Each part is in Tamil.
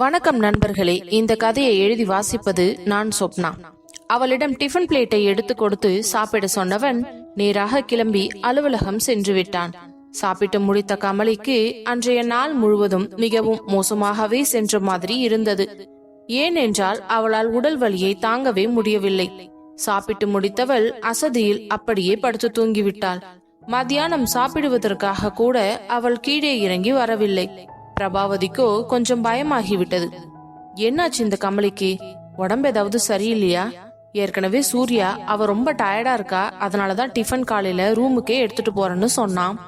வணக்கம் நண்பர்களே இந்த கதையை எழுதி வாசிப்பது நான் சொப்னா. அவளிடம் டிஃபன் பிளேட்டை எடுத்து கொடுத்து சாப்பிட சொன்னவன் நேராக கிளம்பி அலுவலகம் சென்று விட்டான். சாப்பிட்டு முடித்த கமலிக்கு அன்றைய நாள் முழுவதும் மிகவும் மோசமாகவே சென்ற மாதிரி இருந்தது. ஏனென்றால் அவளால் உடல் வலியை தாங்கவே முடியவில்லை. சாப்பிட்டு முடித்தவள் அசதியில் அப்படியே படுத்து தூங்கிவிட்டாள். மத்தியானம் சாப்பிடுவதற்காக கூட அவள் கீழே இறங்கி வரவில்லை. பிரபாவதிக்கோ கொஞ்சம் பயமாகிவிட்டது. என்னாச்சு இந்த கமலிக்கு? உடம்பு ஏதாவது சரியில்லையா? ஏற்கனவே சூர்யா அவ ரொம்ப டயர்டா இருக்கா? அதனாலதான் டிஃபன் காலையில ரூமுக்கே எடுத்துட்டு போறேன்னு சொன்னான்.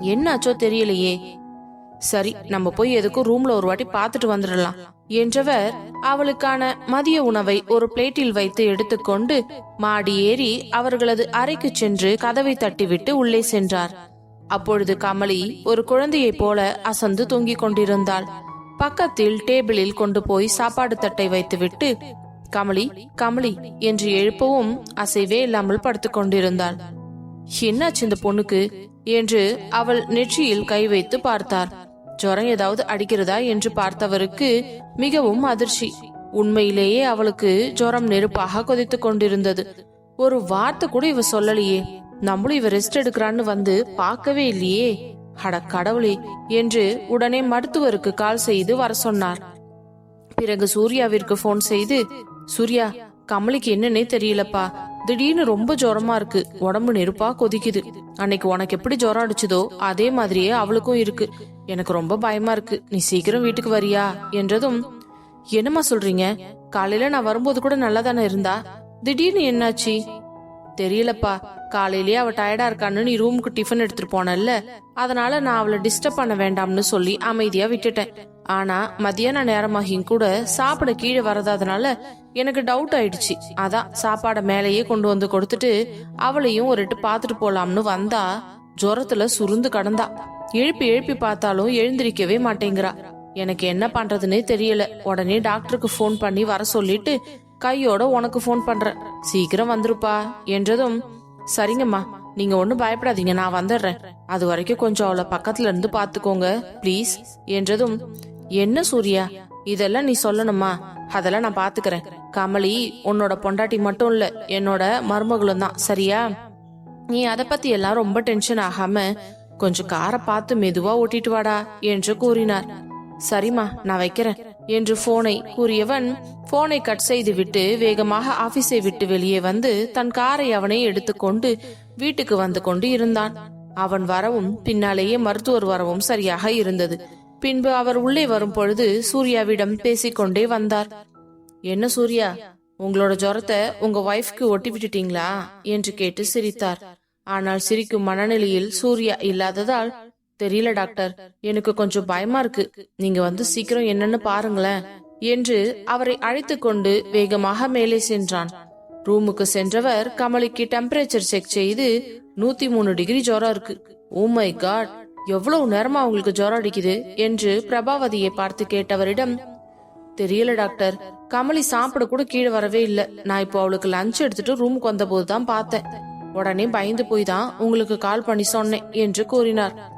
என்னாச்சோ தெரியலையே. சரி நம்ம போய் எதுக்கும் ரூம்ல ஒரு வாட்டி பார்த்துட்டு வந்துடலாம் என்றவர் அவளுக்கான மதிய உணவை ஒரு பிளேட்டில் வைத்து எடுத்துக்கொண்டு மாடி ஏறி அவர்களது அறைக்கு சென்று கதவை தட்டிவிட்டு உள்ளே சென்றார். அப்பொழுது கமலி ஒரு குழந்தையைப் போல அசந்து தூங்கிக் கொண்டிருந்தாள். பக்கத்தில் டேபிளில் கொண்டு போய் சாப்பாடு தட்டை வைத்துவிட்டு கமலி கமலி என்று எழுப்பவும் அசைவே இல்லாமல் படுத்துக் கொண்டிருந்தாள். என்னாச்சு இந்த பொண்ணுக்கு? என்று அவள் நெற்றியில் கை வைத்து பார்த்தார் ஜுரம் ஏதாவது அடிக்கிறதா? என்று பார்த்தவருக்கு மிகவும் அதிர்ச்சி. உண்மையிலேயே அவளுக்கு ஜுரம் நெருப்பாக கொதித்துக் கொண்டிருந்தது. ஒரு வார்த்தை கூட இவ சொல்லலையே. நம்மளும் இவ ரெஸ்ட் எடுக்கிறான்னு வந்து பார்க்கவே இல்லையே. அட கடவுளே என்று உடனே மருத்துவருக்கு கால் செய்து வர சொன்னார். பிறகு சூர்யாவிற்கு போன் செய்து சூர்யா கமலிக்கு என்னன்னே தெரியலப்பா. திடீர்னு ரொம்ப ஜுரமா இருக்கு. உடம்பு நெருப்பா கொதிக்குது. அன்னைக்கு உனக்கு எப்படி ஜுரம் அடிச்சதோ அதே மாதிரியே அவளுக்கும் இருக்கு. எனக்கு ரொம்ப பயமா இருக்கு. நீ சீக்கிரம் வீட்டுக்கு வரியா? என்றதும் என்னம்மா சொல்றீங்க? காலையில நான் வரும்போது கூட நல்லா தானே இருந்தா? திடீர்னு என்னாச்சு? தெரியலப்பா. காலையிலேயே அவ டயர்டா இருக்கான்னு நீ ரூமுக்கு டிஃபன் எடுத்துட்டு போனல்ல. அதனால நான் அவளை டிஸ்டர்ப் பண்ண வேண்டாம்னு சொல்லி அமைதியா விட்டுட்டேன். ஆனா மத்தியான நேரமாகியும் கூட சாப்பிட கீழே வரதாதனால எனக்கு டவுட் ஆயிடுச்சு. அதான் சாப்பாடை மேலேயே கொண்டு வந்து கொடுத்துட்டு அவளையும் ஒரு எட்டு பாத்துட்டு போலாம்னு வந்தா ஜுரத்துல சுருந்து கடந்தா. எழுப்பி எழுப்பி பார்த்தாலும் எழுந்திருக்கவே மாட்டேங்கிறா. எனக்கு என்ன பண்றதுன்னே தெரியல. உடனே டாக்டருக்கு ஃபோன் பண்ணி வர சொல்லிட்டு கையோட உனக்கு ஃபோன் பண்றேன். சீக்கிரம் வந்துருப்பா. என்றதும் சரிங்கம்மா நீங்க ஒன்றும் பயப்படாதீங்க நான் வந்துடுறேன். அது வரைக்கும் கொஞ்சம் அவளை பக்கத்துல இருந்து பாத்துக்கோங்க ப்ளீஸ் என்றதும் என்ன சூர்யா இதெல்லாம் நீ சொல்லணுமா? அதெல்லாம் நான் பாத்துக்கிறேன். கமலி உன்னோட பொண்டாட்டி மட்டும் இல்ல என்னோட மருமகளும் தான் சரியா? நீ அத பத்தி எல்லாம் ரொம்ப டென்ஷன் ஆகாம கொஞ்சம் காரை பார்த்து மெதுவா ஓட்டிட்டு வாடா என்று கூறினார். சரிம்மா நான் வைக்கிறேன் என்று போனை கூறியவன் போனை கட் செய்து விட்டு வேகமாக ஆபீஸை விட்டு வெளியே வந்து தன் காரை அவனை எடுத்துக்கொண்டு வீட்டுக்கு வந்து கொண்டு இருந்தான். அவன் வரவும் பின்னாலேயே மருத்துவர் வரவும் சரியாக இருந்தது. பின்பு அவர் உள்ளே வரும் பொழுது சூர்யாவிடம் பேசிக்கொண்டே வந்தார். என்ன சூர்யா உங்களோட ஜுரத்தை உங்க ஒய்ஃப்க்கு ஒட்டி விட்டுட்டீங்களா என்று கேட்டு சிரித்தார். ஆனால் சிரிக்கும் மனநிலையில் சூர்யா இல்லாததால் தெரியல டாக்டர் எனக்கு கொஞ்சம் பயமா இருக்கு. நீங்க வந்து சீக்கிரம் என்னன்னு பாருங்களேன். என்று அவரை அழைத்து கொண்டு வேகமாக மேலே சென்றான். ரூமுக்கு சென்றவர் கமலிக்கு டெம்பரேச்சர் செக் செய்து நூத்தி மூணு டிகிரி ஜோரம் இருக்கு. ஓ மை காட் எவ்வளவு நேரமா உங்களுக்கு ஜோரம் அடிக்குது? என்று பிரபாவதியை பார்த்து கேட்டவரிடம் தெரியல டாக்டர் கமலி சாப்பிட கூட கீழே வரவே இல்ல. நான் இப்போ அவளுக்கு லஞ்ச் எடுத்துட்டு ரூமுக்கு வந்த போதுதான் பார்த்தேன். உடனே பயந்து போய் தான் உங்களுக்கு கால் பண்ணி சொன்னேன் என்று கூறினார்.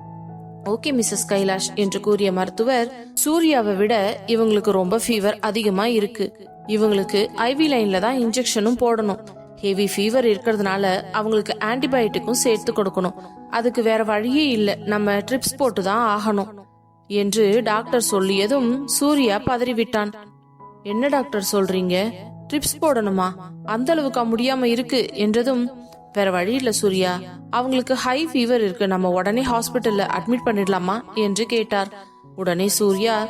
ஓகே மிஸ்ஸஸ் கைலாஷ் என்று கூறிய மருத்துவர் சூர்யாவை விட இவங்களுக்கு ரொம்ப ஃபீவர் அதிகமா இருக்கு. இவங்களுக்கு ஐவி லைன்ல தான் இன்ஜெக்ஷனும் போடணும். ஹெவி ஃபீவர் இருக்கிறதுனால அவங்களுக்கு ஆன்டிபயோட்டிக்கும் சேர்த்து கொடுக்கணும். அதுக்கு வேற வழியே இல்ல. நம்ம ட்ரிப்ஸ் போட்டு தான் ஆகணும். என்று டாக்டர் சொல்லியதும் சூர்யா பதறிவிட்டான். என்ன டாக்டர் சொல்றீங்க? ட்ரிப்ஸ் போடணுமா? அந்த அளவுக்கு முடியாம இருக்கு என்றதும் வேற வழி இல்ல சூர்யா. அவங்களுக்கு ஹை ஃபீவர் இருக்கு. நம்ம உடனே ஹாஸ்பிட்டல்ல அட்மிட் பண்ணிடலாமா? என்று கேட்டார். உடனே சூர்யா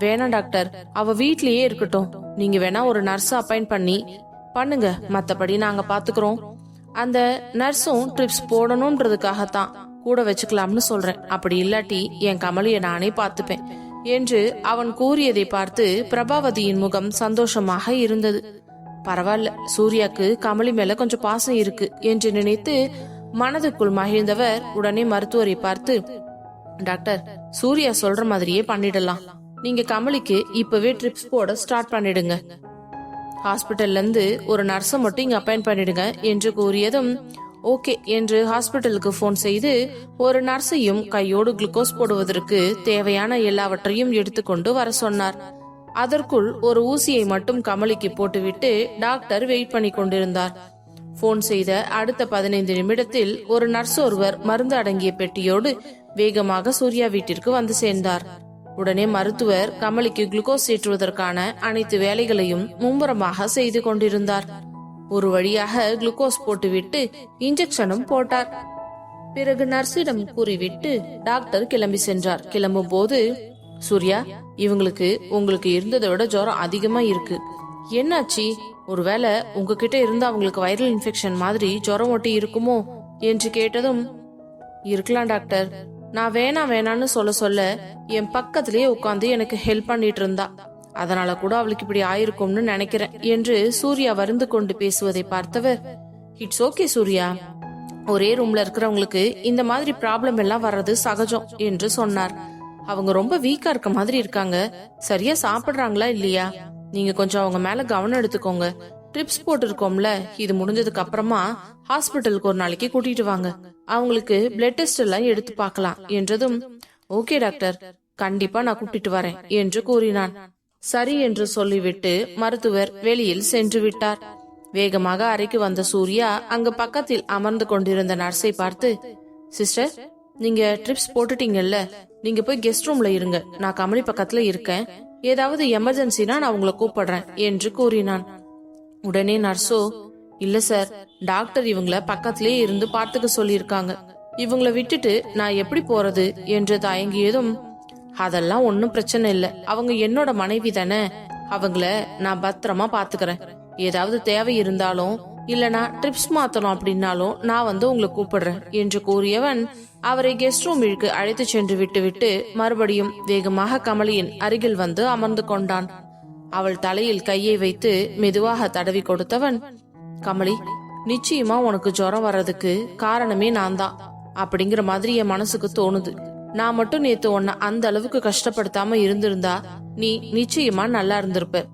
வேணாம் டாக்டர். அவ வீட்லயே இருக்கட்டும். நீங்க வேணா ஒரு நர்ஸ் அப்பாயிண்ட் பண்ணி பண்ணுங்க. மத்தபடி நாங்க பாத்துக்கிறோம். அந்த நர்ஸும் ட்ரிப்ஸ் போடணும்ன்றதுக்காகத்தான். கூட வச்சுக்கலாம்னு சொல்றேன். அப்படி இல்லாட்டி என் கமலிய நானே பார்த்துப்பேன். என்று அவன் கூறியதை பார்த்து பிரபாவதியின் முகம் சந்தோஷமாக இருந்தது. பரவாயில்ல சூர்யாக்கு கமலி மேல கொஞ்சம் பாசம் இருக்கு என்று நினைத்து மனதுக்குள் மகிழ்ந்தவர் உடனே மருத்துவரை பார்த்து டாக்டர் சூர்யா சொல்ற மாதிரியே பண்ணிடலாம். நீங்க கமலிக்கு இப்பவே ட்ரிப்ஸ் போட ஸ்டார்ட் பண்ணிடுங்க. ஹாஸ்பிட்டல்ல இருந்து ஒரு நர்ஸை மட்டும் இங்க அப்பாயின் பண்ணிடுங்க என்று கூறியதும் ஓகே என்று ஹாஸ்பிட்டலுக்கு ஃபோன் செய்து ஒரு நர்ஸையும் கையோடு குளுக்கோஸ் போடுவதற்கு தேவையான எல்லாவற்றையும் எடுத்துக்கொண்டு வர சொன்னார். அதற்குள் ஒரு ஊசியை மட்டும் கமலிக்கு போட்டுவிட்டு டாக்டர் வெயிட் பண்ணி கொண்டிருந்தார். போன் செய்த அடுத்த பதினைந்து நிமிடத்தில் ஒரு நர்ஸ் ஒருவர் மருந்து அடங்கிய பெட்டியோடு வேகமாக சூர்யா வீட்டிற்கு வந்து சேர்ந்தார். உடனே மருத்துவர் கமலிக்கு குளுக்கோஸ் ஏற்றுவதற்கான அனைத்து வேலைகளையும் மும்முரமாக செய்து கொண்டிருந்தார். ஒரு வழியாக குளுக்கோஸ் போட்டுவிட்டு இன்ஜெக்ஷனும் போட்டார். பிறகு நர்ஸிடம் கூறிவிட்டு டாக்டர் கிளம்பி சென்றார். கிளம்பும் போது சூர்யா இவங்களுக்கு உங்களுக்கு இருந்ததை விட ஜுரம் அதிகமா இருக்கு. என்னாச்சு? ஒருவேளை உங்ககிட்ட இருந்து அவங்களுக்கு வைரல் இன்ஃபெக்ஷன் மாதிரி ஜுரம் ஒட்டி இருக்குமோ என்று கேட்டதும் இருக்கலாம் டாக்டர். நான் வேணா வேணான்னு சொல்ல சொல்ல என் பக்கத்திலேயே உட்காந்து எனக்கு ஹெல்ப் பண்ணிட்டு இருந்தா. அதனால கூட அவளுக்கு இப்படி ஆயிருக்கும்னு நினைக்கிறேன் என்று சூர்யா வருந்து கொண்டு பேசுவதை பார்த்தவர் இட்ஸ் ஓகே சூர்யா. ஒரே ரூம்ல இருக்கிறவங்களுக்கு இந்த மாதிரி ப்ராப்ளம் எல்லாம் வர்றது சகஜம் என்று சொன்னார். அவங்க ரொம்ப வீக்கா இருக்க மாதிரி இருக்காங்க. சரியா சாப்பிடுறாங்களா இல்லையா? நீங்க கொஞ்சம் அவங்க மேல கவனம் எடுத்துக்கோங்க. ட்ரிப்ஸ் போட்டிருக்கோம்ல இது முடிஞ்சதுக்கு அப்புறமா ஹாஸ்பிட்டலுக்கு ஒரு நாளைக்கு கூட்டிட்டு வாங்க. அவங்களுக்கு பிளட் டெஸ்ட் எல்லாம் எடுத்து பார்க்கலாம் என்றதும் ஓகே டாக்டர் கண்டிப்பா நான் கூட்டிட்டு வரேன் என்று கூறினான். சரி என்று சொல்லிவிட்டு மருத்துவர் வெளியில் சென்று விட்டார். வேகமாக அறைக்கு வந்த சூர்யா அங்கு பக்கத்தில் அமர்ந்து கொண்டிருந்த நர்ஸை பார்த்து சிஸ்டர் நீங்க ட்ரிப்ஸ் போட்டுட்டீங்கல்ல நீங்க போய் கெஸ்ட் ரூம்ல இருங்க. நான் கமலி பக்கத்துல இருக்கேன். ஏதாவது எமர்ஜென்சினா நான் உங்களை கூப்பிடுறேன் என்று கூறினான். உடனே நர்ஸோ இல்ல சார் டாக்டர் இவங்கள பக்கத்திலேயே இருந்து பார்த்துக்க சொல்லியிருக்காங்க. இவங்கள விட்டுட்டு நான் எப்படி போறது? என்று தயங்கியதும் அதெல்லாம் ஒன்னும் பிரச்சனை இல்ல. அவங்க என்னோட மனைவி தானே. அவங்கள நான் பத்திரமா பாத்துக்கிறேன் ஏதாவது தேவை இருந்தாலும் இல்லனா ட்ரிப்ஸ் மாத்தணும் அப்படின்னாலும் நான் வந்து உங்களை கூப்பிடுறேன் என்று கூறியவன் அவரை கெஸ்ட் ரூமிற்கு அழைத்து சென்று விட்டுவிட்டு மறுபடியும் வேகமாக கமலியின் அருகில் வந்து அமர்ந்து கொண்டான். அவள் தலையில் கையை வைத்து மெதுவாக தடவி கொடுத்தவன் கமலி நிச்சயமா உனக்கு ஜுரம் வர்றதுக்கு காரணமே நான் தான் அப்படிங்கிற மாதிரி என் மனசுக்கு தோணுது. நான் மட்டும் நேத்து உன்னை அந்த அளவுக்கு கஷ்டப்படுத்தாம இருந்திருந்தா நீ நிச்சயமா நல்லா இருந்திருப்ப.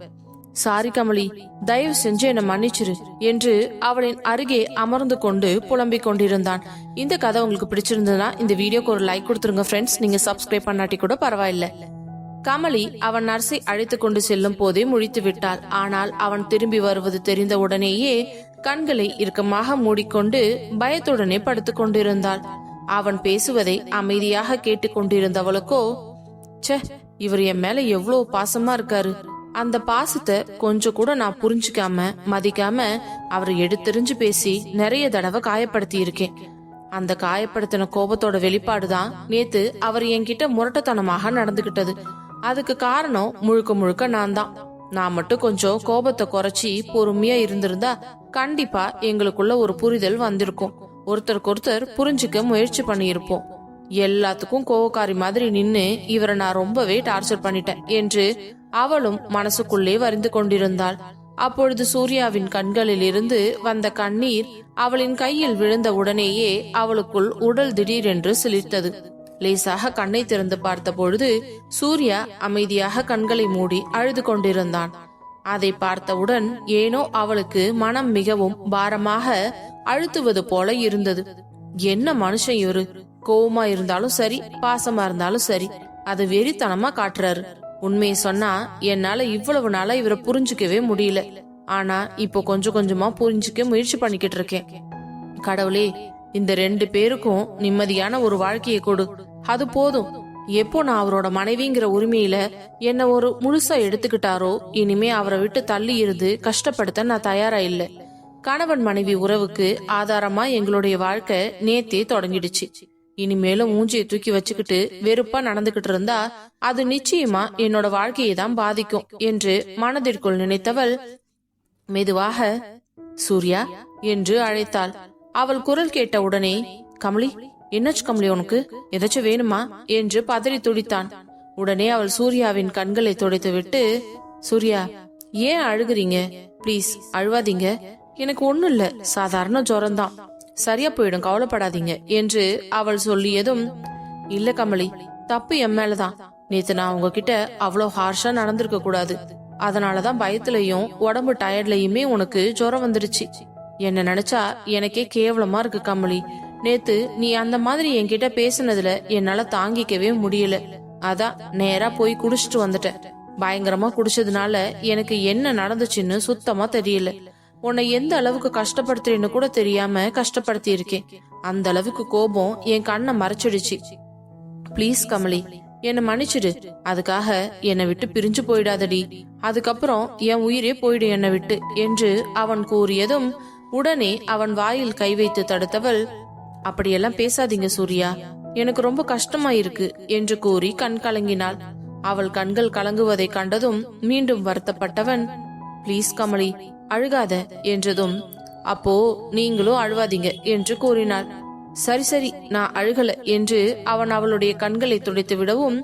சாரி கமலி தயவு செஞ்சு என்ன மன்னிச்சிரு என்று அவளின் அருகே அமர்ந்து கொண்டு புலம்பிக் கொண்டிருந்தான். இந்த கதை உங்களுக்கு பிடிச்சிருந்ததுன்னா இந்த வீடியோக்கு ஒரு லைக் கொடுத்துருங்க ஃப்ரெண்ட்ஸ் நீங்க சப்ஸ்கிரைப் பண்ணாட்டி கூட பரவாயில்ல. கமலி அவன் நர்ஸை அழைத்து கொண்டு செல்லும் போதே முழித்து விட்டாள். ஆனால் அவன் திரும்பி வருவது தெரிந்த உடனேயே கண்களை இறுக்கமாக மூடிக்கொண்டு பயத்துடனே படுத்துக் கொண்டிருந்தாள். அவன் பேசுவதை அமைதியாக கேட்டுக்கொண்டிருந்தவளுக்கோ ச்சே இவர் என் மேல எவ்வளவு பாசமா இருக்காரு. அந்த பாசத்தை கொஞ்சம் கூட நான் புரிஞ்சுக்காம மதிக்காம அவரை எடுத்தெறிஞ்சு பேசி நிறைய தடவை காயப்படுத்தி இருக்கேன் அந்த காயப்படுத்தின கோபத்தோட வெளிப்பாடுதான் நேத்து அவர் என்கிட்ட முரட்டத்தனமாக நடந்துகிட்டது. அதுக்கு காரணம் முழுக்க முழுக்க நான் தான். நான் மட்டும் கொஞ்சம் கோபத்தை குறைச்சி பொறுமையா இருந்திருந்தா கண்டிப்பா எங்களுக்குள்ள ஒரு புரிதல் வந்திருக்கும். ஒருத்தருக்கு ஒருத்தர் புரிஞ்சுக்க முயற்சி பண்ணியிருப்போம். எல்லாத்துக்கும் கோவக்காரி மாதிரி நின்னு இவரை நான் ரொம்பவே டார்ச்சர் பண்ணிட்டேன் என்று அவளும் மனசுக்குள்ளே வரிந்து கொண்டிருந்தாள். அப்பொழுது சூர்யாவின் கண்களில் இருந்து வந்த கண்ணீர் அவளின் கையில் விழுந்த உடனேயே அவளுக்குள் உடல் திடீரென்று சிலிர்த்தது. லேசாக கண்ணை திறந்து பார்த்த பொழுது சூர்யா அமைதியாக கண்களை மூடி அழுது கொண்டிருந்தான். அதை பார்த்தவுடன் ஏனோ அவளுக்கு மனம் மிகவும் பாரமாக அழுத்துவது போல இருந்தது. என்ன மனுஷன் இவரு? கோவமா இருந்தாலும் சரி பாசமா இருந்தாலும் சரி அதை வெறித்தனமா காட்டுறாரு. உண்மையை சொன்னா என்னால இவ்வளவு நாளா இவரை புரிஞ்சுக்கவே முடியல. ஆனா இப்போ கொஞ்சம் கொஞ்சமா புரிஞ்சுக்க முயற்சி பண்ணிக்கிட்டு இருக்கேன். கடவுளே இந்த ரெண்டு பேருக்கும் நிம்மதியான ஒரு வாழ்க்கையை கொடு. அது போதும். எப்போ நான் அவரோட மனைவிங்கிற உரிமையில என்ன ஒரு முழுசா எடுத்துக்கிட்டாரோ இனிமே அவரை விட்டு தள்ளி இருந்து கஷ்டப்படுத்த நான் தயாரா இல்ல. கணவன் மனைவி உறவுக்கு ஆதாரமா எங்களுடைய வாழ்க்கை நேத்தே தொடங்கிடுச்சு. இனிமேலும் மூஞ்சியை தூக்கி வச்சுக்கிட்டு வெறுப்பா நடந்துகிட்டு இருந்தா அது நிச்சயமா என்னோட வாழ்க்கையை தான் பாதிக்கும் என்று மனதிற்குள் நினைத்தவள் மெதுவாக சூர்யா என்று அழைத்தாள். அவள் குரல் கேட்ட உடனே கமலி என்னாச்சு கமலி உனக்கு? எதாச்சும் வேணுமா? என்று பதறி துடித்தான். உடனே அவள் சூர்யாவின் கண்களை துடைத்துவிட்டு சூர்யா ஏன் அழுகுறீங்க? ப்ளீஸ் அழுவாதீங்க. எனக்கு ஒண்ணும் இல்ல சாதாரண ஜுரம்தான். சரியா போயிடும் கவலைப்படாதீங்க என்று அவள் சொல்லியதும் இல்ல கமலி தப்பு என் மேலதான். நேத்து நான் உங்ககிட்ட அவ்வளவு ஹார்ஷா நடந்திருக்க கூடாது. அதனாலதான் பயத்திலையும் உடம்பு டயர்ட்லயுமே உனக்கு ஜுரம் வந்துடுச்சு என்ன நினைச்சா எனக்கே கேவலமா இருக்கு கமலி. நேத்து நீ அந்த மாதிரி என்கிட்ட பேசுனதுல என்னால தாங்கிக்கவே முடியல. அதான் நேரா போய் குடிச்சிட்டு வந்துட்டேன். பயங்கரமா குடிச்சதுனால எனக்கு என்ன நடந்துச்சுன்னு சுத்தமா தெரியல. உன்னை எந்த அளவுக்கு கஷ்டப்படுத்துறேன்னு கூட தெரியாம கஷ்டப்படுத்தி இருக்கேன் அந்த அளவுக்கு கோபம் என் கண்ணை மறைச்சிடுச்சு. ப்ளீஸ் கமலி என்னை மன்னிச்சிடு. அதுக்காக என்னை விட்டு பிரிஞ்சு போயிடாதடி. அதுக்கப்புறம் என் உயிரே போயிடு என்னை விட்டு என்று அவன் கூறியதும் உடனே அவன் வாயில் கை வைத்து தடுத்தவள் அப்படியெல்லாம் பேசாதீங்க சூர்யா. எனக்கு ரொம்ப கஷ்டமா இருக்கு என்று கூறி கண் கலங்கினாள். அவள் கண்கள் கலங்குவதை கண்டதும் மீண்டும் வருத்தப்பட்டவன் ப்ளீஸ் கமலி அழுகாத என்றதும் அப்போ நீங்களும் அழுவாதீங்க என்று கூறினாள். சரி சரி நான் அழுகல என்று அவன் அவளுடைய கண்களை துடைத்து விடவும்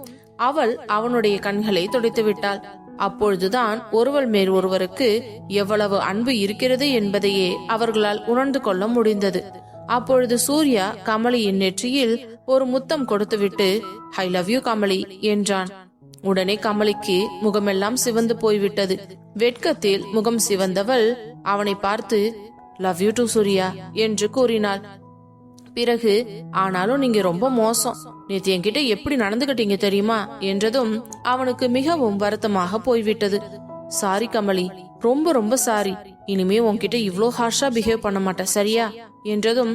அவள் அவனுடைய கண்களை துடைத்து விட்டாள். அப்பொழுதுதான் ஒருவர் மேல் ஒருவருக்கு எவ்வளவு அன்பு இருக்கிறது என்பதையே அவர்களால் உணர்ந்து கொள்ள முடிந்தது. அப்பொழுது சூர்யா கமலியின் நெற்றியில் ஒரு முத்தம் கொடுத்துவிட்டு ஐ லவ் யூ கமலி என்றான். உடனே கமலிக்கு முகமெல்லாம் சிவந்து போய்விட்டது. வெட்கத்தில் முகம் சிவந்தவள் அவனை பார்த்து லவ் யூ டு சூர்யா என்று கூறினாள். பிறகு ஆனாலும் நீங்க ரொம்ப மோசம். நேத்து என்கிட்ட எப்படி நடந்துகிட்டீங்க தெரியுமா? என்றதும் அவனுக்கு மிகவும் வருத்தமாக போய்விட்டது. சாரி கமலி. ரொம்ப ரொம்ப சாரி இனிமே உன்கிட்ட இவ்ளோ ஹார்ஷா பிஹேவ் பண்ண மாட்டேன் சரியா? என்றதும்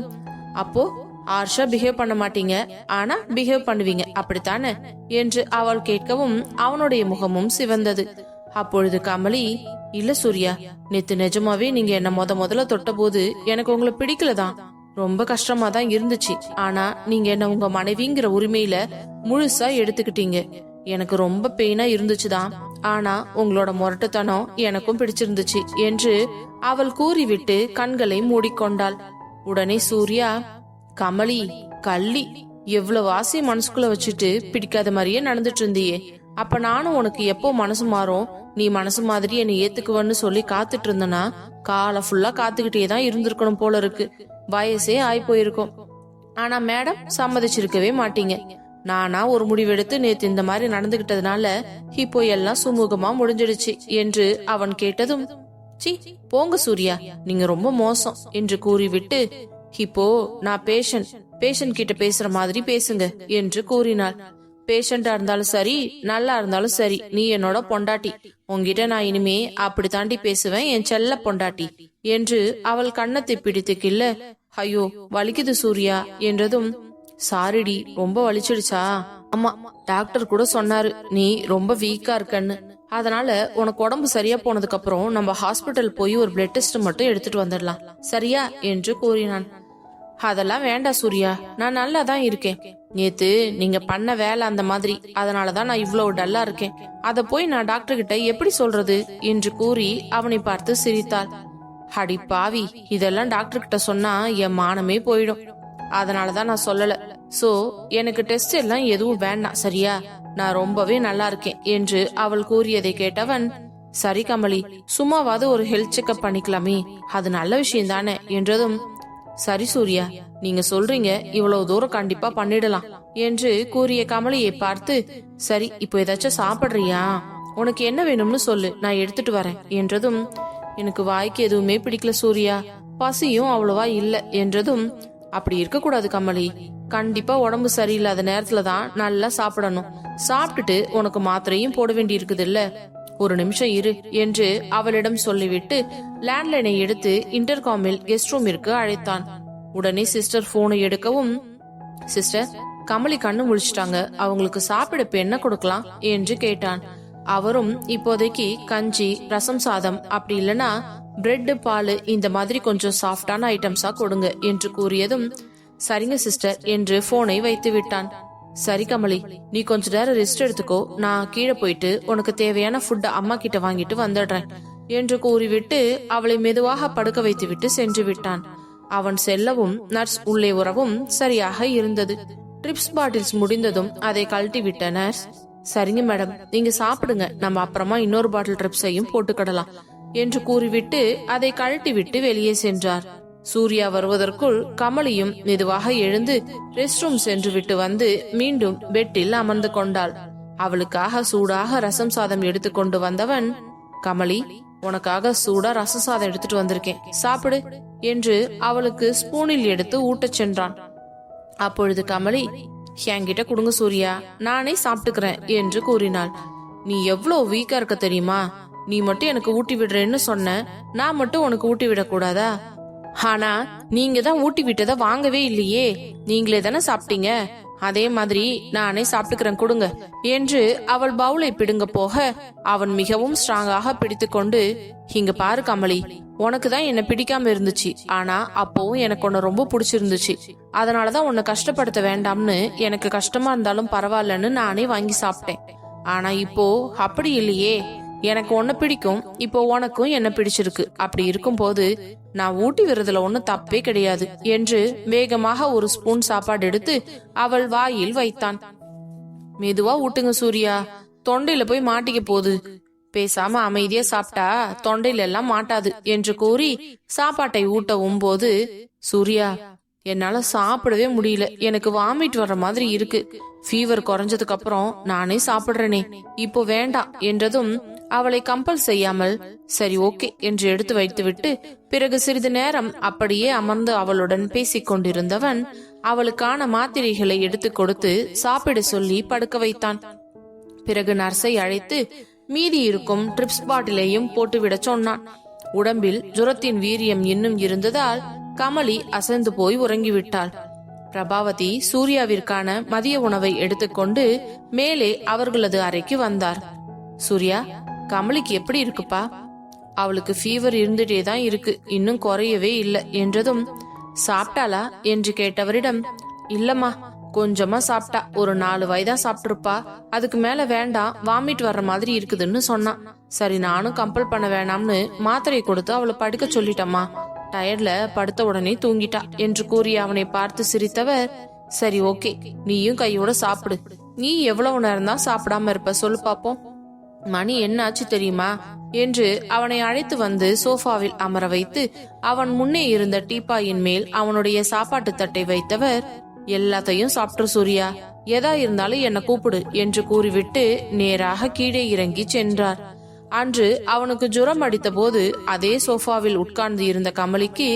அப்போ ஆர்ஷா பிஹேவ் பண்ண மாட்டீங்க. ஆனா பிஹேவ் பண்ணுவீங்க. அப்படித்தானே? என்று அவள் கேட்கவும் அவனுடைய முகமும் சிவந்தது. அப்பொழுது கமலி இல்ல சூர்யா நேத்து நிஜமாவே நீங்க என்ன முத முதல்ல தொட்ட போது எனக்கு உங்களை பிடிக்கலதான். ரொம்ப கஷ்டமா தான் இருந்துச்சு. ஆனா நீங்க என்ன உங்க மனைவிங்கிற உரிமையில முழுசா எடுத்துக்கிட்டீங்க. எனக்கு ரொம்ப பெயினா இருந்துச்சுதான். ஆனா உங்களோட முரட்டுத்தனம் எனக்கும் பிடிச்சிருந்துச்சு என்று அவள் கூறிவிட்டு கண்களை மூடிக்கொண்டாள். உடனே சூர்யா கமலி கள்ளி எவ்வளவு ஆசை மனசுக்குள்ள வச்சுட்டு பிடிக்காத மாதிரியே நடந்துட்டு இருந்தியே. அப்ப நானும் உனக்கு எப்போ மனசு மாறும்? நீ மனசு மாதிரி என்னை ஏத்துக்குவன்னு சொல்லி காத்துட்டு இருந்தனா காலை ஃபுல்லா காத்துக்கிட்டே தான் இருந்திருக்கணும் போல இருக்கு. வயசே ஆயி போயிருக்கும். ஆனா மேடம் சம்மதிச்சிருக்கவே மாட்டீங்க. நானா ஒரு முடிவெடுத்து நேத்து இந்த மாதிரி நடந்துகிட்டதுனால இப்போ எல்லாம் சுமூகமா முடிஞ்சிடுச்சு என்று அவன் கேட்டதும் சி போங்க சூர்யா. நீங்க ரொம்ப மோசம் என்று கூறிவிட்டு இப்போ நான் பேஷண்ட் பேஷண்ட் கிட்ட பேசுற மாதிரி பேசுங்க என்று கூறினாள். பேஷண்டா இருந்தாலும் சரி நல்லா இருந்தாலும் சரி நீ என்னோட பொண்டாட்டி. உங்ககிட்ட நான் இனிமே அப்படி தாண்டி பேசுவேன் என் செல்ல பொண்டாட்டி என்று அவள் கண்ணத்தை பிடித்து கில்ல ஐயோ வலிக்குது சூர்யா என்றதும் சாரிடி ரொம்ப வலிச்சிடுச்சா? ஆமா டாக்டர் கூட சொன்னாரு நீ ரொம்ப வீக்கா இருக்கன்னு. அதனால உனக்கு உடம்பு சரியா போனதுக்கு அப்புறம் நம்ம ஹாஸ்பிட்டல் போய் ஒரு பிளட் டெஸ்ட் மட்டும் எடுத்துட்டு வந்துடலாம். சரியா? என்று கூறினான். அதெல்லாம் வேண்டாம் சூர்யா. நான் நல்லா தான் இருக்கேன். நேத்து நீங்க பண்ண வேலை அந்த மாதிரி. அதனாலதான் நான் இவ்வளவு டல்லா இருக்கேன். அத போய் நான் டாக்டர் கிட்ட எப்படி சொல்றது? என்று கூறி அவனை பார்த்து சிரித்தாள். அடி பாவி இதெல்லாம் டாக்டர் கிட்ட சொன்னா என் மானமே போயிடும். அதனாலதான் நான் சொல்லல. சோ எனக்கு டெஸ்ட் எல்லாம் எதுவும் வேண்டாம் சரியா? நான் ரொம்பவே நல்லா இருக்கேன் என்று அவள் கூறியதை கேட்டவன் சரி கமலி சும்மாவாவது ஒரு ஹெல்த் செக்அப் பண்ணிக்கலாமே. அது நல்ல விஷயம் தானே என்றதும் சரி சூர்யா நீங்க சொல்றீங்க இவ்வளவு தூரம் கண்டிப்பா பண்ணிடலாம் என்று கூறிய கமலியை பார்த்து சரி இப்போ ஏதாச்சும் சாப்பிடுறியா? உனக்கு என்ன வேணும்னு சொல்லு நான் எடுத்துட்டு வரேன் என்றதும் எனக்கு வாய்க்கு எதுவுமே பிடிக்கல சூர்யா. பசியும் அவ்வளவா இல்ல என்றதும் அப்படி இருக்க கூடாது கமலி. கண்டிப்பா உடம்பு சரியில்லாத நேரத்துல தான் நல்லா சாப்பிடணும். சாப்பிட்டுட்டு உனக்கு மாத்திரையும் போட வேண்டி இருக்குது இல்ல ஒரு நிமிஷம் இரு என்று அவளிடம் சொல்லிவிட்டு லேண்ட்லைனை எடுத்து இன்டர்காமில் கெஸ்ட் ரூமிற்கு அழைத்தான். உடனே சிஸ்டர் போனை எடுக்கவும் சிஸ்டர் கமலி கண்ணு முழிச்சிட்டாங்க. அவங்களுக்கு சாப்பிட இப்ப என்ன கொடுக்கலாம்? என்று கேட்டான். அவரும் இப்போதைக்கு கஞ்சி ரசம் சாதம் அப்படி இல்லனா பிரெட் பால் இந்த மாதிரி கொஞ்சம் சாஃப்டான ஐட்டம்ஸா கொடுங்க என்று கூறியதும் சரிங்க சிஸ்டர் என்று போனை வைத்து விட்டான் சரி கமலி நீ கொஞ்ச நேரம் ரெஸ்ட் எடுத்துக்கோ. நான் கீழே போயிட்டு உனக்கு தேவையான ஃபுட் அம்மா கிட்ட வாங்கிட்டு வந்துடுறேன் என்று கூறிவிட்டு அவளை மெதுவாக படுக்க வைத்துவிட்டு சென்று விட்டான். அவன் செல்லவும் நர்ஸ் உள்ளே உறவும் சரியாக இருந்தது. ட்ரிப்ஸ் பாட்டில்ஸ் முடிந்ததும் அதை கழட்டி விட்ட நர்ஸ் சரிங்க மேடம் நீங்க சாப்பிடுங்க. நம்ம அப்புறமா இன்னொரு பாட்டில் ட்ரிப்ஸையும் போட்டுக்கிடலாம் என்று கூறிவிட்டு அதை கழட்டி விட்டு வெளியே சென்றார். சூர்யா வருவதற்குள் கமலியும் மெதுவாக எழுந்து ரெஸ்ட் ரூம் சென்று விட்டு வந்து மீண்டும் பெட்டில் அமர்ந்து கொண்டாள். அவளுக்காக சூடாக ரசம் சாதம் எடுத்துக்கொண்டு வந்தவன் கமலி உனக்காக சூடா ரசம் சாதம் எடுத்துட்டு வந்திருக்கேன். சாப்பிடு என்று அவளுக்கு ஸ்பூனில் எடுத்து ஊட்டச் சென்றான். அப்பொழுது கமலி என்கிட்ட கொடுங்க சூர்யா நானே சாப்பிட்டுக்கிறேன் என்று கூறினாள். நீ எவ்வளோ வீக்கா இருக்க தெரியுமா? நீ மட்டும் எனக்கு ஊட்டி விடுறேன்னு சொன்ன நான் மட்டும் உனக்கு ஊட்டி விடக்கூடாதா? ஆனா நீங்க தான் ஊட்டி விட்டதை வாங்கவே இல்லையே. நீங்களே தானே சாப்பிட்டீங்க? அதே மாதிரி நானே சாப்பிட்டுக்கிறேன் கொடுங்க. என்று அவள் பவுலை பிடுங்க போக அவன் மிகவும் ஸ்ட்ராங்காக பிடித்து கொண்டு இங்க பாரு கமலி உனக்கு தான் என்ன பிடிக்காம இருந்துச்சு. ஆனா அப்போவும் எனக்கு உன்ன ரொம்ப பிடிச்சிருந்துச்சு. அதனாலதான் உன்னை கஷ்டப்படுத்த வேண்டாம்னு எனக்கு கஷ்டமா இருந்தாலும் பரவாயில்லன்னு நானே வாங்கி சாப்பிட்டேன். ஆனா இப்போ அப்படி இல்லையே. எனக்கு உன்னை பிடிக்கும் இப்போ உனக்கும் என்ன பிடிச்சிருக்கு? அப்படி இருக்கும்போது நான் ஊட்டி விடுறதுல ஒன்னும் தப்பே கிடையாது என்று வேகமாக ஒரு ஸ்பூன் சாப்பாடு எடுத்து அவள் வாயில் வைத்தான். மெதுவா ஊட்டுங்க சூர்யா. தொண்டையில போய் மாட்டிக்க போகுது. பேசாம அமைதியா சாப்பிட்டா தொண்டையில எல்லாம் மாட்டாது என்று கூறி சாப்பாட்டை ஊட்டவும் போது சூர்யா என்னால சாப்பிடவே முடியல. எனக்கு வாமிட் வர்ற மாதிரி இருக்கு. ஃபீவர் குறைஞ்சதுக்கு அப்புறம் நானே சாப்பிடுறேனே. இப்போ வேண்டாம் என்றதும் அவளை கம்பல் செய்யாமல் சரி ஓகே என்று எடுத்து வைத்துவிட்டு பிறகு சிறிது நேரம் அப்படியே அமர்ந்து அவளுடன் பேசிக் கொண்டிருந்தவன் அவளுக்கான மாத்திரைகளை எடுத்து கொடுத்து சாப்பிட சொல்லி படுக்க வைத்தான். பிறகு நர்ஸை அழைத்து மீதி இருக்கும் ட்ரிப்ஸ் பாட்டிலையும் போட்டுவிடச் சொன்னான். உடம்பில் ஜுரத்தின் வீரியம் இன்னும் இருந்ததால் கமலி அசந்து போய் உறங்கிவிட்டாள். பிரபாவதி சூர்யாவிற்கான மதிய உணவை எடுத்துக்கொண்டு மேலே அவர்களது அறைக்கு வந்தார். சூர்யா கமலிக்கு எப்படி இருக்குப்பா? அவளுக்கு ஃபீவர் இருந்துட்டே தான் இருக்கு. இன்னும் குறையவே இல்லை என்றதும் சாப்பிட்டாளா? என்று கேட்டவரிடம் இல்லம்மா கொஞ்சமா சாப்பிட்டா. ஒரு நாலு வாய் சாப்பிட்டுருப்பா. அதுக்கு மேல வேண்டாம். வாமிட் வர்ற மாதிரி இருக்குதுன்னு சொன்னான். சரி நானும் கம்பல் பண்ண வேணாம்னு மாத்திரை கொடுத்து அவளை படுக்க சொல்லிட்டம்மா. டயர்ல படுத்த உடனே தூங்கிட்டா என்று கூறி அவனை பார்த்து சிரித்தவர் சரி ஓகே நீயும் கையோட சாப்பிடு. நீ எவ்வளவு நேரம் தான் சாப்பிடாம இருப்ப சொல்லு பாப்போம். மணி என்னாச்சு தெரியுமா? என்று அவனை அழைத்து வந்து சோஃபாவில் அமர வைத்து அவன் முன்னே இருந்த டீப்பாயின் மேல் அவனுடைய சாப்பாட்டு தட்டை வைத்தவர் எல்லாத்தையும் சாப்பிட்டு சூர்யா. எதா இருந்தாலும் என்ன கூப்பிடு என்று கூறிவிட்டு நேராக கீழே இறங்கி சென்றார். அன்று அவனுக்கு ஜுரம் அடித்தபோது அதே சோஃபாவில் உட்கார்ந்து இருந்த கமலிக்கு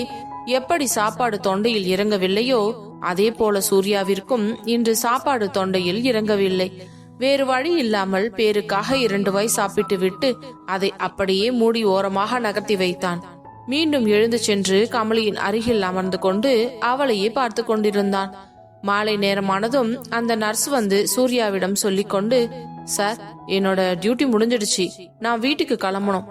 எப்படி சாப்பாடு தொண்டையில் இறங்கவில்லையோ அதே போல சூர்யாவிற்கும் இன்று சாப்பாடு தொண்டையில் இறங்கவில்லை. வேறு வழி இல்லாமல் பேருக்காக இரண்டு வாய் சாப்பிட்டு விட்டு அதை அப்படியே மூடி ஓரமாக நகர்த்தி வைத்தான். மீண்டும் எழுந்து சென்று கமலியின் அருகில் அமர்ந்து கொண்டு அவளையே பார்த்து கொண்டிருந்தான். மாலை நேரமானதும் அந்த நர்ஸ் வந்து சூர்யாவிடம் சொல்லிக்கொண்டு சார் என்னோட டியூட்டி முடிஞ்சிடுச்சு. நான் வீட்டுக்கு கிளம்பணும்.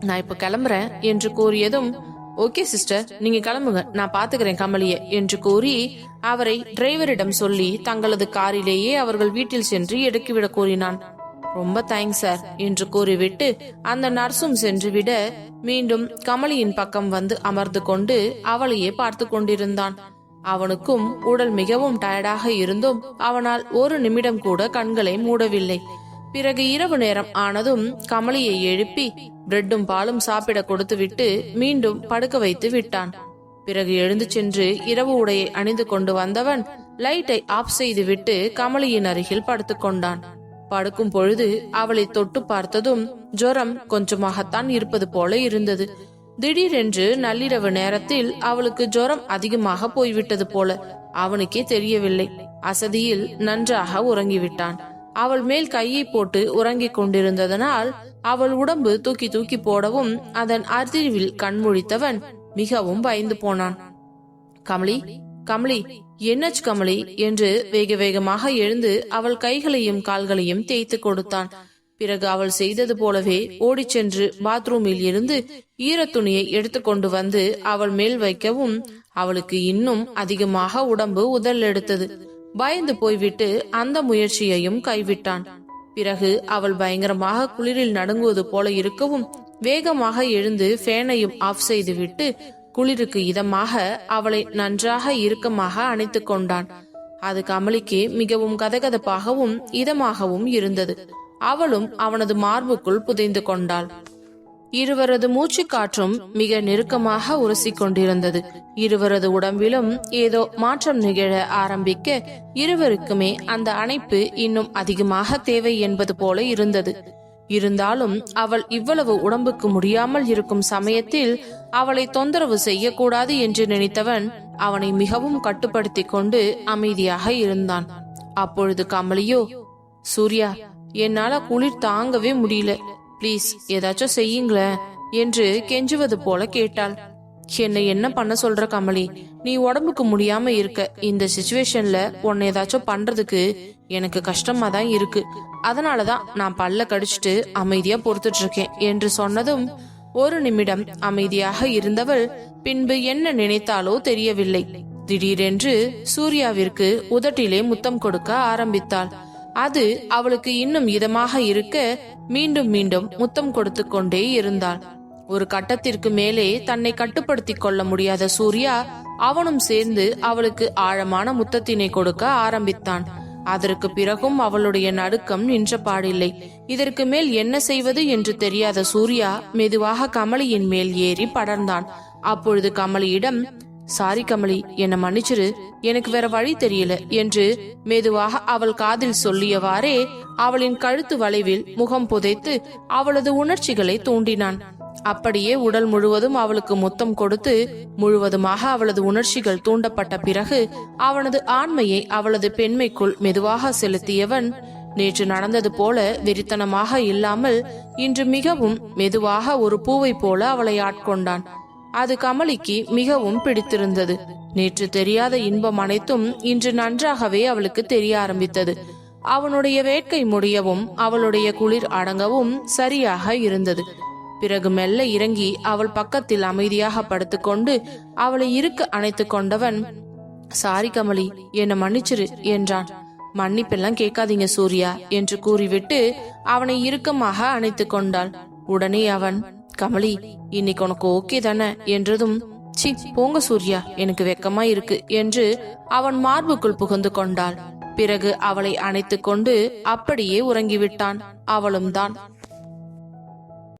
நான் இப்ப கிளம்புறேன் என்று கூறியதும் ஓகே சிஸ்டர் நீங்க கிளம்புங்க. நான் பாத்துக்கிறேன் கமலிய என்று கூறி அவரை டிரைவரிடம் சொல்லி தங்களது காரிலேயே அவர்கள் வீட்டில் சென்று இறக்கிவிட கூறினான். ரொம்ப தேங்க்ஸ் சார் என்று கூறிவிட்டு அந்த நர்ஸும் சென்று விட மீண்டும் கமலியின் பக்கம் வந்து அமர்ந்து கொண்டு அவளையே பார்த்து கொண்டிருந்தான். அவனுக்கும் உடல் மிகவும் டயர்டாக இருந்தும் அவனால் ஒரு நிமிடம் கூட கண்களை மூடவில்லை. பிறகு இரவு நேரம் ஆனதும் கமலியை எழுப்பி பிரெட்டும் பாலும் சாப்பிட கொடுத்துவிட்டு மீண்டும் படுக்க வைத்து விட்டான். பிறகு எழுந்து சென்று இரவு உடையை அணிந்து கொண்டு வந்தவன் லைட்டை ஆஃப் செய்துவிட்டு கமலியின் அருகில் படுத்துக் கொண்டான். படுக்கும் பொழுது அவளை தொட்டு பார்த்ததும் ஜுரம் கொஞ்சமாகத்தான் இருப்பது போல இருந்தது. திடீரென்று நள்ளிரவு நேரத்தில் அவளுக்கு ஜுரம் அதிகமாக போய்விட்டது போல. அவனுக்கே தெரியவில்லை. அசதியில் நன்றாக உறங்கிவிட்டான். அவள் மேல் கையை போட்டு உறங்கிக் கொண்டிருந்ததனால் அவள் உடம்பு தூக்கி தூக்கி போடவும் அதன் அதிர்வில் கண்முழித்தவன் மிகவும் பயந்து போனான். கமலி கமலி என்னச்சு கமலி? என்று வேக வேகமாக எழுந்து அவள் கைகளையும் கால்களையும் தேய்த்து கொடுத்தான். பிறகு அவள் செய்தது போலவே ஓடிச் சென்று பாத்ரூமில் இருந்து ஈரத்துணியை எடுத்துக்கொண்டு வந்து அவள் மேல் வைக்கவும் அவளுக்கு இன்னும் அதிகமாக உடம்பு உதல் எடுத்தது. பயந்து போய்விட்டு அந்த முயற்சியையும் கைவிட்டான். பிறகு அவள் பயங்கரமாக குளிரில் நடுங்குவது போல இருக்கவும் வேகமாக எழுந்து ஃபேனையும் ஆஃப் செய்துவிட்டு குளிருக்கு இதமாக அவளை நன்றாக இறுக்கமாக அணைத்துக் கொண்டான். அது கமலிக்கு மிகவும் கதகதப்பாகவும் இதமாகவும் இருந்தது. அவளும் அவனது மார்புக்குள் புதைந்து கொண்டாள். இருவரது மூச்சு காற்றும் மிக நெருக்கமாக உரசிக்கொண்டிருந்தது. இருவரது உடம்பிலும் ஏதோ மாற்றம் நிகழ ஆரம்பிக்க இருவருக்குமே அந்த அணைப்பு இன்னும் அதிகமாக தேவை என்பது போல இருந்தது. இருந்தாலும் அவள் இவ்வளவு உடம்புக்கு முடியாமல் இருக்கும் சமயத்தில் அவளை தொந்தரவு செய்யக்கூடாது என்று நினைத்தவன் அவனை மிகவும் கட்டுப்படுத்தி கொண்டு அமைதியாக இருந்தான். அப்பொழுது கமலியோ சூர்யா என்னால குளிர் தாங்கவே முடியல. ப்ளீஸ் ஏதாச்சும் செய்யுங்களேன் என்று கெஞ்சுவது போல கேட்டாள். என்னை என்ன பண்ண சொல்ற கமலி? நீ உடம்புக்கு முடியாம இருக்க. இந்த சுச்சுவேஷன்ல உன்னை ஏதாச்சும் பண்றதுக்கு எனக்கு கஷ்டமா தான் இருக்கு. அதனாலதான் நான் பல்ல கடிச்சிட்டு அமைதியா பொறுத்துட்டு இருக்கேன் என்று சொன்னதும் ஒரு நிமிடம் அமைதியாக இருந்தவள் பின்பு என்ன நினைத்தாலோ தெரியவில்லை. திடீரென்று சூர்யாவிற்கு உதட்டிலே முத்தம் கொடுக்க ஆரம்பித்தாள். அது அவளுக்கு இன்னும் இதமாக இருக்க மீண்டும் மீண்டும் முத்தம் கொடுத்து கொண்டே இருந்தாள். ஒரு கட்டத்திற்கு மேலே தன்னை கட்டுப்படுத்திக் கொள்ள முடியாத சூர்யா அவனும் சேர்ந்து அவளுக்கு ஆழமான முத்தத்தினை கொடுக்க ஆரம்பித்தான். அதற்கு பிறகும் அவளுடைய நடுக்கம் நின்ற பாடில்லை. இதற்கு மேல் என்ன செய்வது என்று தெரியாத சூர்யா மெதுவாக கமலியின் மேல் ஏறி படர்ந்தான். அப்பொழுது கமலியிடம் சாரி கமலி என்னை மன்னிச்சிரு எனக்கு வேற வழி தெரியல என்று மெதுவாக அவள் காதில் சொல்லியவாறே அவளின் கழுத்து வளைவில் முகம் புதைத்து அவளது உணர்ச்சிகளை தூண்டினான். அப்படியே உடல் முழுவதும் அவளுக்கு முத்தம் கொடுத்து முழுவதுமாக அவளது உணர்ச்சிகள் தூண்டப்பட்ட பிறகு அவனது ஆண்மையை அவளது பெண்மைக்குள் மெதுவாக செலுத்தியவன் நேற்று நடந்தது போல வெறித்தனமாக இல்லாமல் இன்று மிகவும் மெதுவாக ஒரு பூவை போல அவளை ஆட்கொண்டான். அது கமலிக்கு மிகவும் பிடித்திருந்தது. நேற்று தெரியாத இன்பம் அனைத்தும் இன்று நன்றாகவே அவளுக்கு தெரிய ஆரம்பித்தது. அவனுடைய வேட்கை முடியவும் அவளுடைய குளிர் அடங்கவும் சரியாக இருந்தது. பிறகு மெல்ல இறங்கி அவள் பக்கத்தில் அமைதியாக படுத்துக்கொண்டு அவளை இருக்க அணைத்துக் கொண்டவன் சாரி கமலி என்னை மன்னிச்சிரு என்றான். மன்னிப்பெல்லாம் கேட்காதீங்க சூர்யா என்று கூறிவிட்டு அவனை இறுக்கமாக அணைத்துக் கொண்டாள். உடனே அவன் கமலி இன்னைக்கு உனக்கு ஓகே தானே? என்றதும் சி போங்க சூர்யா எனக்கு வெக்கமா இருக்கு என்று அவன் மார்புக்குள் புகுந்து கொண்டாள். பிறகு அவளை அணைத்துக் கொண்டு அப்படியே உறங்கிவிட்டான். அவளும் தான்